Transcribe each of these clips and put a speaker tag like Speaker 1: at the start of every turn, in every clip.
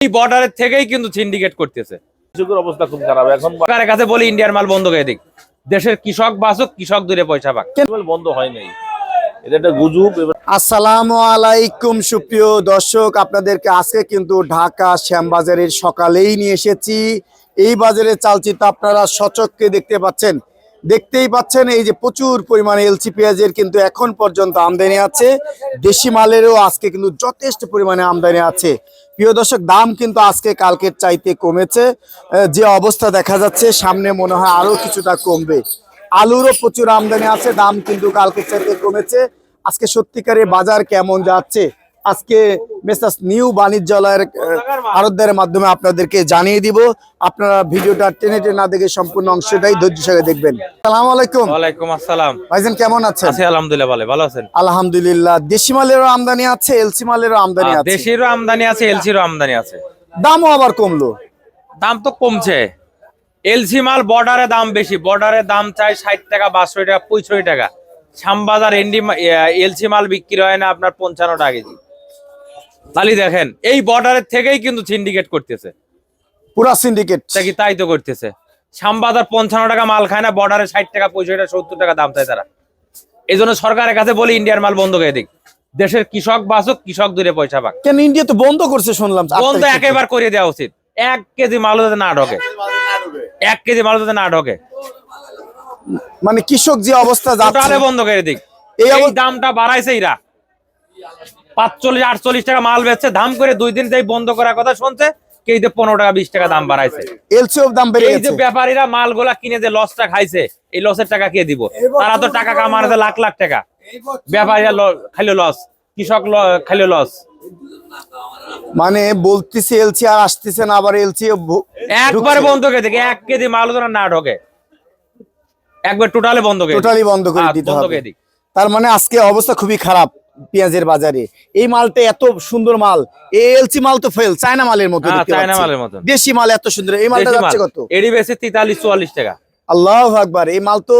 Speaker 1: এই বর্ডারের থেকেই কিন্তু সিন্ডিকেট করতেছে।
Speaker 2: কৃষকের অবস্থা খুব খারাপ। এখন
Speaker 1: সরকারের কাছে বলি ইন্ডিয়ার মাল বন্ধ করে দিক। দেশের কৃষক বাঁচুক কৃষক দূরে পয়সা পাক।
Speaker 2: কেবল বন্ধ হয় নাই? এটা একটা গুজব
Speaker 3: আসসালামু আলাইকুম সুপ্রিয় দর্শক। আপনাদেরকে আজকে কিন্তু ঢাকা শ্যামবাজারের সকালেই নিয়ে এসেছি। এই বাজারে চালচিত্র আপনারা সচককে দেখতে পাচ্ছেন। দেখতেই পাচ্ছেন, এই যে প্রচুর পরিমাণে এলসি পেঁয়াজের কিন্তু এখন পর্যন্ত আমদানি আছে। দেশি মালেরও আজকে কিন্তু যথেষ্ট পরিমাণে আমদানি আছে। প্রিয় দর্শক, দাম কিন্তু আজকে কালকের চাইতে কমেছে। যে অবস্থা দেখা যাচ্ছে, সামনে মনে হয় আরও কিছুটা কমবে। আলুরও প্রচুর আমদানি আছে, দাম কিন্তু কালকের চাইতে কমেছে। আজকে সত্যিকারের বাজার কেমন যাচ্ছে? আজকে মেসাস নিউ বাণিজ্যালয়ের আরতদের মাধ্যমে আপনাদেরকে জানিয়ে দিব। আপনারা ভিডিওটা টেনে টেনে না দেখে সম্পূর্ণ অংশটাই ধৈর্য সঙ্গে দেখবেন। সালাম আলাইকুম।
Speaker 1: ওয়ালাইকুম আসসালাম।
Speaker 3: ভাইজান কেমন আছেন?
Speaker 1: আছি আলহামদুলিল্লাহ ভালো। ভালো আছেন?
Speaker 3: আলহামদুলিল্লাহ। দেশি মালেরও আমদানি আছে এলসি মালেরও আমদানি আছে।
Speaker 1: দেশেরও আমদানি আছে এলসিরও আমদানি আছে।
Speaker 3: দামও আবার কমলো।
Speaker 1: দাম তো কমছে। এলসি মাল বর্ডারে দাম বেশি। বর্ডারে দাম চাই ষাট টাকা বাষট্টি টাকা পঁয়ষট্টি টাকা। শ্যামবাজার এন্ডি এলসি মাল বিক্রি হয় না আপনার পঞ্চান্ন টাকা কেজি। তাহলে দেখেন এই বর্ডারের থেকেই কিন্তু সিন্ডিকেট করতেছে।
Speaker 3: পুরা সিন্ডিকেট
Speaker 1: কি তাই তো করতেছে? শ্যামবাজার পঞ্চান্ন টাকা মাল খায় না বর্ডারে ষাট টাকা পঁয়ষট্টি টাকা সত্তর টাকা দাম চায় তারা। এই জন্য সরকারের কাছে বলি ইন্ডিয়ার মাল বন্ধ করে দিক। দেশের কৃষক বাঁচুক কৃষক দূরে পয়সা পাক।
Speaker 3: কেন ইন্ডিয়া তো বন্ধ করছে শুনলাম
Speaker 1: বন্ধ। একেবারে করে দেওয়া উচিত। এক কেজি মাল যাতে না ঢোকে। এক কেজি মাল যাতে না ঢোকে।
Speaker 3: মানে কৃষক যে অবস্থা
Speaker 1: বন্ধ করে দিক।
Speaker 3: এই
Speaker 1: এই দামটা বাড়াইছে এরা। পাঁচচল্লিশ আটচল্লিশ টাকা মাল বেচছে দাম করে দুই দিন যাই বন্ধ করার কথা শুনছে কেই যে পনেরো টাকা বিশ টাকা দাম বাড়াইছে।
Speaker 3: এলসিও দাম বেড়ে
Speaker 1: এই যে ব্যাপারীরা মালগুলা কিনে যে লসটা খাইছে এই লসের টাকা কে দিব? তারা তো টাকা কামাচ্ছে লাখ লাখ টাকা। ব্যাপারীরা খাইলো লস কৃষক খাইলো লস
Speaker 3: মানে বলতেছি এলসি আর আসতেছে না আবার এলসি
Speaker 1: একবারে বন্ধ করে দিকে এক কেজি মাল যেন না ঢোকে। একবার টোটালে বন্ধ করে
Speaker 3: টোটালি বন্ধ করে
Speaker 1: হ্যাঁ,
Speaker 3: দিতে হবে। তার মানে আজকে অবস্থা খুবই খারাপ। পেঁয়াজের বাজারে। এই মালটা এত সুন্দর মাল। এলসি মাল তো ফেল চায়না মালের মতো
Speaker 1: হ্যাঁ, চায়না মালের মতন।
Speaker 3: দেশি মাল এত সুন্দর এই মালটা যাচ্ছে কত?
Speaker 1: এডি বেশি তেতাল্লিশ চুয়াল্লিশ টাকা।
Speaker 3: আল্লাহ আকবার এই মাল তো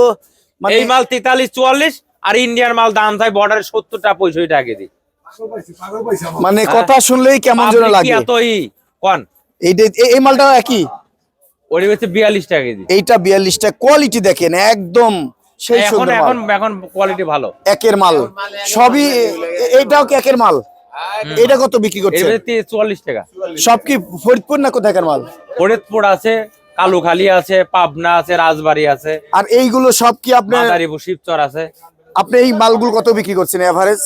Speaker 3: মানে
Speaker 1: এই মাল তেতাল্লিশ চুয়াল্লিশ আর ইন্ডিয়ান মাল দাম থাকে বর্ডারে সত্তর টাকা পঁয়ষট্টি টাকা কেজি
Speaker 3: মানে কথা শুনলেই কেমন যেন লাগে।
Speaker 1: এত ই কন?
Speaker 3: এইটা এই- এই মালটা একই?
Speaker 1: ওটি হচ্ছে বিয়াল্লিশ টাকা কেজি।
Speaker 3: এইটা বিয়াল্লিশটা কোয়ালিটি দেখেন একদম সেই
Speaker 1: এখন
Speaker 3: সুন্দর
Speaker 1: এখন
Speaker 3: মাল।
Speaker 1: এখন কোয়ালিটি ভালো।
Speaker 3: একের মাল। সবই এ- এ- কি একের মাল? এটা কত বিক্রি করছে?
Speaker 1: চুয়াল্লিশ টাকা।
Speaker 3: সব কি ফরিদপুর না কোথাকার মাল?
Speaker 1: ফরিদপুর আছে কালুখালী আছে পাবনা আছে রাজবাড়ি আছে।
Speaker 3: আর এইগুলো সব কি আপনার
Speaker 1: মাদারীপুর শিবচর আছে।
Speaker 3: আপনি এই মালগুলো কত বিক্রি করছেন এভারেজ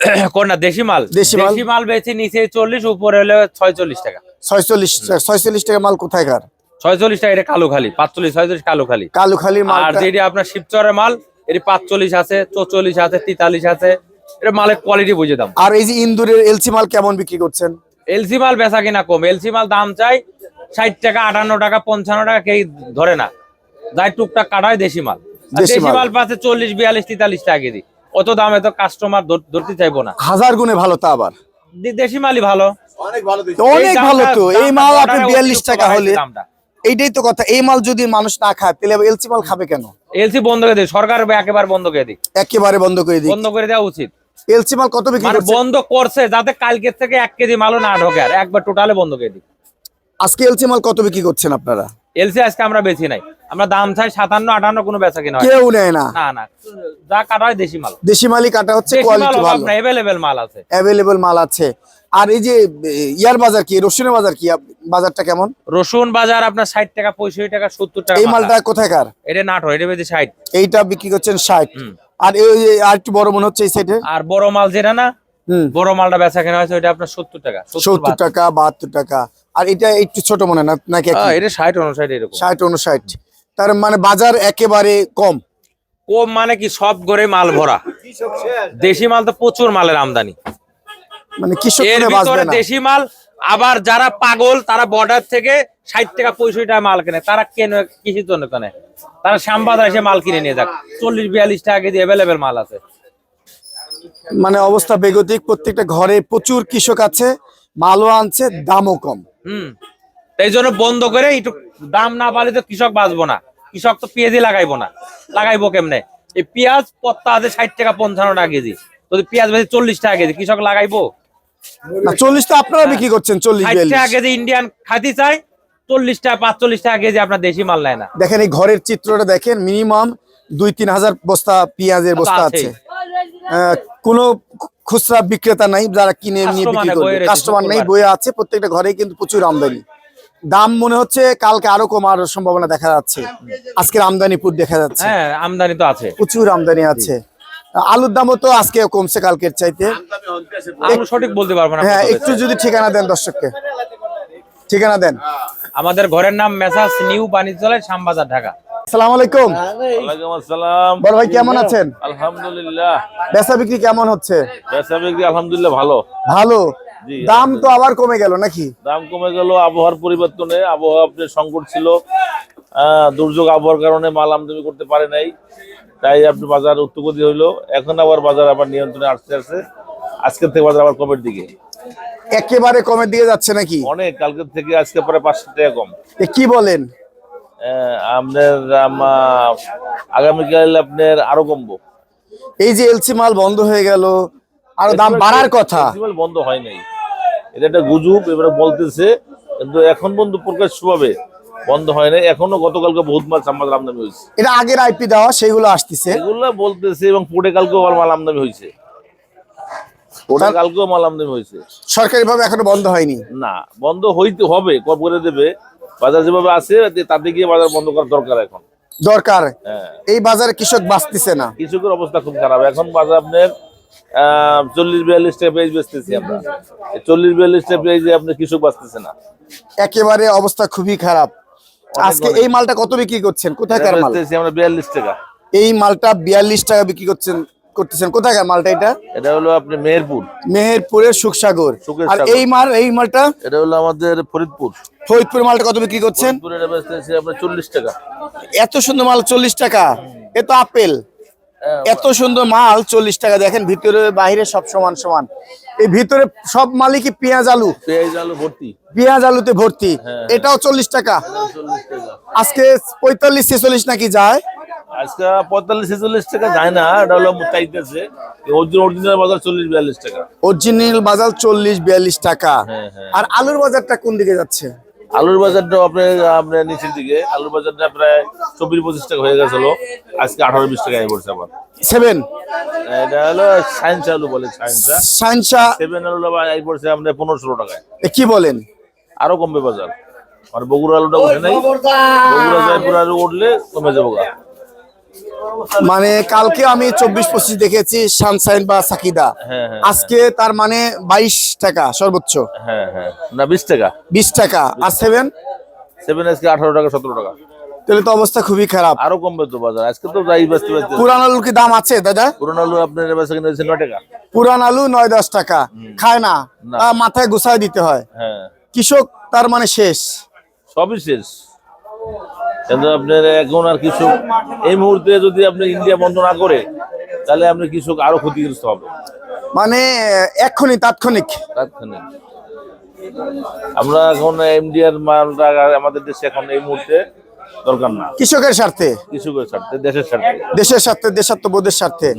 Speaker 1: কোন না দেশি মাল?
Speaker 3: দেশি মাল?
Speaker 1: বেচে নিচে চল্লিশ উপরে হলে ছয়চল্লিশ টাকা।
Speaker 3: ছয়চল্লিশ ছয়চল্লিশ টাকা মাল কোথায়কার
Speaker 1: ছয়চল্লিশ টাকা এটা কালুখালী পাঁচচল্লিশ ছয়চল্লিশ কালুখালী
Speaker 3: কালুখালির মাল
Speaker 1: আর যেটি আপনার শিবচরের মাল এটি পাঁচচল্লিশ আছে চৌচল্লিশ আছে তেতাল্লিশ আছে এটা মালের কোয়ালিটি বুঝে দাম।
Speaker 3: আর এই যে ইন্দুরের এলসি মাল কেমন বিক্রি করছেন?
Speaker 1: এলসি মাল বেচা কিনা কম এলসি মাল দাম চাই ষাট টাকা আটান্ন টাকা পঞ্চান্ন টাকা কেই ধরে না। যাই টুকটাক কাটায় দেশি মাল।
Speaker 3: দেশি মাল।
Speaker 1: পাচ্ছে চল্লিশ বিয়াল্লিশ তেতাল্লিশ টাকা কেজি। অত দামে তো কাস্টমার ধরতে চাইব না।
Speaker 3: হাজার গুণে ভালো তা আবার।
Speaker 1: দেশি মালই ভালো।
Speaker 3: তো অনেক
Speaker 1: এই
Speaker 3: ভালো তো। এই মাল আপনার বিয়াল্লিশ টাকা হলে
Speaker 1: দামটা।
Speaker 3: এইটাই তো কথা। এই মাল যদি মানুষ না খায় তাহলে এলসি মাল খাবে কেন?
Speaker 1: এলসি বন্ধ করে দিই সরকার একেবারে বন্ধ করে দিক।
Speaker 3: একেবারে বন্ধ করে দিই
Speaker 1: বন্ধ করে দেওয়া উচিত।
Speaker 3: এলসি মাল কত বিক্রি
Speaker 1: মানে
Speaker 3: করছে?
Speaker 1: বন্ধ করছে যাতে কালকের থেকে এক কেজি মালও না ঢোকে আর একবার টোটালে বন্ধ করে দিক।
Speaker 3: আজকে এলসি মাল কত বিক্রি করছেন আপনারা?
Speaker 1: এলসি আজকে আমরা বেশি নাই। আমরা দাম চাই সাতান্ন আটান্ন কোনো বেচা কিনা।
Speaker 3: কেউ নেয় না।
Speaker 1: না না। যা কাটা হয় দেশি মাল।
Speaker 3: দেশি মালই কাটা হচ্ছে
Speaker 1: মাল
Speaker 3: কোয়ালিটি ভালো।
Speaker 1: না এভেলেবেল মাল আছে।
Speaker 3: অ্যাভেলেবল মাল আছে। আর এই যে ইয়ার বাজার কি রসুনের বাজার কি বাজারটা কেমন?
Speaker 1: রসুন বাজার আপনার ষাট টাকা পঁয়ষট্টি টাকা সত্তর টাকা
Speaker 3: এই। মালটা কোথায়কার
Speaker 1: এটা নাটো এটা বেশি ষাট।
Speaker 3: এইটা বিক্রি করছেন ষাট।
Speaker 1: হুম।
Speaker 3: আর এই আর একটু বড় মনে হচ্ছে এই সাইডে
Speaker 1: আর বড় মাল যেটা না
Speaker 3: হুম।
Speaker 1: বড় মালটা বেচা কেনা হয়েছে ওইটা আপনার সত্তর টাকা
Speaker 3: সত্তর টাকা বাহাত্তর টাকা। আর এটা একটু ছোট মনে হয় না নাকি
Speaker 1: হ্যাঁ, এটা ষাট অনুষাট এরকম।
Speaker 3: ষাট উনষাট তার মানে বাজার একেবারে কম।
Speaker 1: কম মানে কি সব ঘরে মাল ভরা। দেশি মাল তো প্রচুর মালের আমদানি।
Speaker 3: মানে কৃষক
Speaker 1: দেশি মাল আবার যারা পাগল তারা বর্ডার থেকে ষাট টাকা পঁয়ষট্টি টাকা মাল কেনে। তারা কেন কিসের জন্য কেনে? তারা শ্যামবাজার এসে মাল কিনে নিয়ে যাক। চল্লিশ বিয়াল্লিশ টাকা কেজি অ্যাভেলেবেল মাল আছে।
Speaker 3: মানে অবস্থা বেগতিক প্রত্যেকটা ঘরে প্রচুর কৃষক আছে মালও আনছে দামও কম।
Speaker 1: হুম। এই জন্য বন্ধ করে একটু দাম না বাড়লে তো কৃষক বাঁচবো না। কৃষক তো পেঁয়াজই লাগাইবো না। লাগাইবো কেমনে? এই পেঁয়াজ পত্তা আছে ষাট টাকা পঞ্চান্ন টাকা কেজি। যদি পেঁয়াজ বেশি চল্লিশ টাকা কেজি কৃষক লাগাইবো?
Speaker 3: চল্লিশ তো আপনারা বিক্রি করছেন চল্লিশ
Speaker 1: ষাট টাকা কেজি ইন্ডিয়ান খাতি চাই চল্লিশ টাকা পাঁচচল্লিশ টাকা কেজি আপনার দেশি মাল নেয় না।
Speaker 3: দেখেন এই ঘরের চিত্রটা দেখেন মিনিমাম দুই তিন হাজার বস্তা পেঁয়াজের বস্তা আছে। কোনো খুচরা বিক্রেতা নাই যারা কিনে নিয়ে বিক্রি করবে। কাস্টমার নেই। বইয়ে আছে প্রত্যেকটা ঘরে কিন্তু প্রচুর আমদানি। দাম মনে হচ্ছে কালকে আরও কমার সম্ভাবনা দেখা যাচ্ছে। আজকের আমদানিপুর দেখা যাচ্ছে।
Speaker 1: হ্যাঁ আমদানি তো আছে।
Speaker 3: প্রচুর আমদানি আছে। আলুর দামও তো আজকে কমছে কালকের চাইতে।
Speaker 1: আমি সঠিক বলতে পারব না
Speaker 3: হ্যাঁ একটু যদি ঠিকানা দেন দর্শককে। ঠিকানা দেন।
Speaker 1: আমাদের ঘরের নাম মেসাজ নিউ বাণিজ্যালয় শ্যামবাজার ঢাকা।
Speaker 3: আসসালামু আলাইকুম।
Speaker 2: ওয়ালাইকুম আসসালাম।
Speaker 3: বড় ভাই কেমন আছেন?
Speaker 2: আলহামদুলিল্লাহ।
Speaker 3: বেচা বিক্রি কেমন হচ্ছে?
Speaker 2: বেচা বিক্রি আলহামদুলিল্লাহ ভালো।
Speaker 3: ভালো? দাম তো আবার কমে গেল নাকি?
Speaker 2: দাম কমে গেল আবহাওয়ার পরিবর্তনে। আবহাওয়া সংকট ছিল। আহ, দুর্যোগ আবহাওয়ার কারণে মাল আমদানি করতে পারে নাই। তাই আপনি বাজার উত্তগতি হইল এখন আবার বাজার আবার নিয়ন্ত্রণে আসতে আসছে আজকের থেকে বাজার আবার কমের দিকে।
Speaker 3: একেবারে কমের দিকে যাচ্ছে নাকি?
Speaker 2: অনেক কালকের থেকে আজকে পরে পাঁচশো টাকা কম।
Speaker 3: কি বলেন?
Speaker 2: আপনার আগামীকাল আপনার আরও কমবো।
Speaker 3: এই যে এলসি মাল বন্ধ হয়ে গেল আরও দাম বাড়ার কথা।
Speaker 2: ফেস্টিভ্যাল বন্ধ হয় নাই। এটা একটা গুজব এবারে বলতেছে কিন্তু এখন পর্যন্ত প্রকাশ্যভাবে বন্ধ হয় নাই। এখনও গতকালকে বহুত মাল আমাদের আমদানি হয়েছে।
Speaker 3: এটা আগের আইপি দেওয়া সেগুলো আসতেছে।
Speaker 2: এগুলো বলতেছে এবং পরে কালকেও আবার মাল আমদানি হয়েছে। ওটা কালকেও মাল আমদানি হয়েছে।
Speaker 3: সরকারি ভাবে এখনও বন্ধ হয়নি?
Speaker 2: না বন্ধ হইতে হবে কব করে দেবে। বাজার যেভাবে আছে তাতে গিয়ে বাজার বন্ধ করার দরকার এখন।
Speaker 3: দরকার।
Speaker 2: হ্যাঁ।
Speaker 3: এই বাজারে কৃষক বাঁচতেছে না।
Speaker 2: কৃষকের অবস্থা খুব খারাপ। এখন বাজার আপনার চল্লিশ বিয়াল্লিশ টাকা পেঁয়াজ বেচতেছি আমরা। চল্লিশ বিয়াল্লিশ টাকা পেঁয়াজে আপনার কৃষক বাঁচতেছে না।
Speaker 3: একেবারে অবস্থা খুবই খারাপ। আজকে এই মালটা কত বিক্রি করছেন? কোথাকার মাল?
Speaker 2: আমরা বিয়াল্লিশ টাকা।
Speaker 3: এই মালটা বিয়াল্লিশ টাকা বিক্রি করছেন করতেছেন। কোথাকার মালটা এটা?
Speaker 2: এটা হলো আপনি মেহেরপুর।
Speaker 3: মেহেরপুরের সুখসাগর। আর এই মাল এই মালটা?
Speaker 2: এটা হলো আমাদের ফরিদপুর।
Speaker 3: ফরিদপুর মালটা কত বিক্রি করছেন?
Speaker 2: ফরিদপুরের বেচতেছি আপনার চল্লিশ টাকা।
Speaker 3: এত সুন্দর মাল চল্লিশ টাকা। এ তো আপেল। এত সুন্দর মাল চল্লিশ টাকা। দেখেন ভিতরে বাইরে সব সমান সমান। এই ভিতরে সব মালই কি পেঁয়াজ আলু?
Speaker 2: পেঁয়াজ আলু ভর্তি।
Speaker 3: পেঁয়াজ আলুতে ভর্তি।
Speaker 2: হ্যাঁ।
Speaker 3: এটাও চল্লিশ টাকা। আজকে পঁয়তাল্লিশ ছেচল্লিশ নাকি যায়?
Speaker 2: আজকে পঁয়তাল্লিশ ছেচল্লিশ টাকা যায় না এটা হলো চাইতেছে। অরিজিনাল বাজার চল্লিশ বিয়াল্লিশ টাকা।
Speaker 3: অরিজিনাল বাজার চল্লিশ বিয়াল্লিশ টাকা।
Speaker 2: হ্যাঁ, হ্যাঁ।
Speaker 3: আর আলুর বাজারটা কোন দিকে যাচ্ছে?
Speaker 2: আলুর বাজারটা আপনার আপনার নিচের দিকে আলুর বাজারটা প্রায় চব্বিশ পঁচিশ টাকা হয়ে গেছিল। আজকে আঠারো বিশ টাকা আয় পড়ছে আবার।
Speaker 3: সেভেন
Speaker 2: এটা হলো সায়েন্সা আলু বলে সায়েন্সা
Speaker 3: সায়েন্সা
Speaker 2: সেভেন আলু আয় পড়ছে আপনার পনেরো ষোলো টাকায়।
Speaker 3: কি বলেন?
Speaker 2: আরও কমবে বাজার। আর বগুড়া আলুটা উঠে নাই। বগুড়া জয়পুর আলু উঠলে কমে যাব গা।
Speaker 3: মানে কালকে আমি চব্বিশ পঁচিশ দেখেছি সানসাইন বা সাকিদা।
Speaker 2: হ্যাঁ হ্যাঁ
Speaker 3: আজকে তার মানে বাইশ টাকা সর্বোচ্চ।
Speaker 2: হ্যাঁ হ্যাঁ। না বিশ টাকা।
Speaker 3: বিশ টাকা। আর সেভেন?
Speaker 2: সেভেন আজকে আঠারো টাকা সতেরো টাকা।
Speaker 3: তাহলে তো অবস্থা খুবই খারাপ।
Speaker 2: আরও কমবে তো বাজার। আজকে তো যাই বেচতে বেচতে
Speaker 3: পুরান আলুর কি দাম আছে দাদা?
Speaker 2: পুরোনো আলু আপনার বেচা কিনে হচ্ছে নয় টাকা।
Speaker 3: পুরান আলু নয় দশ টাকা। খায় না। মাথায় গুছায় দিতে হয়।
Speaker 2: হ্যাঁ।
Speaker 3: কৃষক তার মানে শেষ।
Speaker 2: সবই শেষ। কিন্তু আপনার এখন আর কৃষক এই মুহূর্তে যদি আপনি ইন্ডিয়া বন্ধ না করে তাহলে আপনি কৃষক আরও ক্ষতিগ্রস্ত হবে।
Speaker 3: মানে এক্ষুনি তাৎক্ষণিক।
Speaker 2: তাৎক্ষণিক। আমরা এখন ইন্ডিয়ার মালটা আমাদের দেশে এখন এই মুহূর্তে দরকার না।
Speaker 3: কৃষকের স্বার্থে?
Speaker 2: কৃষকের স্বার্থে দেশের স্বার্থে।
Speaker 3: দেশের স্বার্থে দেশাত্মবোধের স্বার্থে।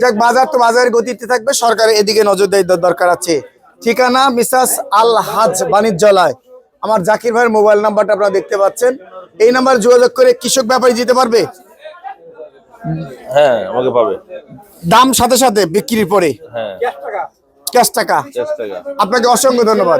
Speaker 3: যাক বাজার তো বাজারের গতিতে থাকবে সরকার এদিকে নজর দেয় দরকার আছে। ঠিকানা মিসাস আল হাজ বাণিজ্যালয়। আমার জাকির ভাইয়ের মোবাইল নাম্বারটা আপনারা দেখতে পাচ্ছেন। এই নাম্বার যোগাযোগ করে কৃষক ব্যাপারী যেতে পারবে?
Speaker 2: হ্যাঁ আমাকে পাবে।
Speaker 3: দাম সাথে সাথে বিক্রির পরে?
Speaker 2: হ্যাঁ।
Speaker 3: ক্যাশ
Speaker 2: টাকা।
Speaker 3: আপনাকে অসংখ্য ধন্যবাদ।